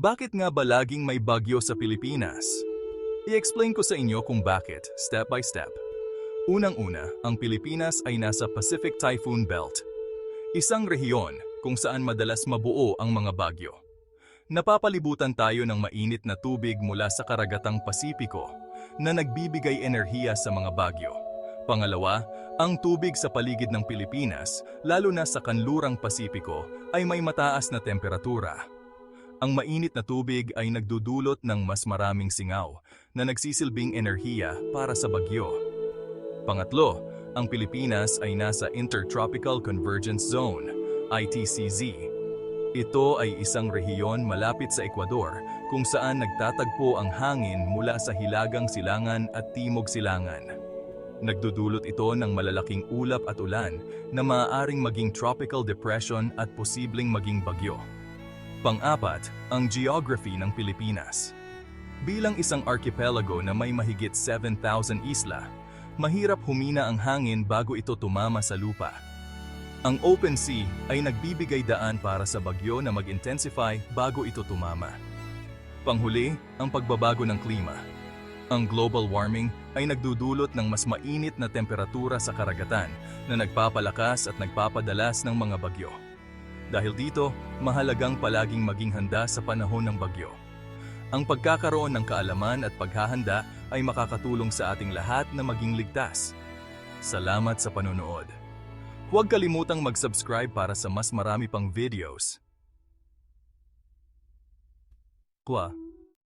Bakit nga ba laging may bagyo sa Pilipinas? I-explain ko sa inyo kung bakit, step by step. Unang-una, ang Pilipinas ay nasa Pacific Typhoon Belt. Isang rehiyon kung saan madalas mabuo ang mga bagyo. Napapalibutan tayo ng mainit na tubig mula sa karagatang Pasipiko na nagbibigay enerhiya sa mga bagyo. Pangalawa, ang tubig sa paligid ng Pilipinas, lalo na sa kanlurang Pasipiko, ay may mataas na temperatura. Ang mainit na tubig ay nagdudulot ng mas maraming singaw na nagsisilbing enerhiya para sa bagyo. Pangatlo, ang Pilipinas ay nasa Intertropical Convergence Zone, ITCZ. Ito ay isang rehiyon malapit sa Ecuador kung saan nagtatagpo ang hangin mula sa hilagang silangan at timog silangan. Nagdudulot ito ng malalaking ulap at ulan na maaaring maging tropical depression at posibleng maging bagyo. Pang-apat, ang geography ng Pilipinas. Bilang isang archipelago na may mahigit 7,000 isla, mahirap humina ang hangin bago ito tumama sa lupa. Ang open sea ay nagbibigay daan para sa bagyo na mag-intensify bago ito tumama. Panghuli, ang pagbabago ng klima. Ang global warming ay nagdudulot ng mas mainit na temperatura sa karagatan na nagpapalakas at nagpapadalas ng mga bagyo. Dahil dito, mahalagang palaging maging handa sa panahon ng bagyo. Ang pagkakaroon ng kaalaman at paghahanda ay makakatulong sa ating lahat na maging ligtas. Salamat sa panonood. Huwag kalimutang mag-subscribe para sa mas marami pang videos. Kwa.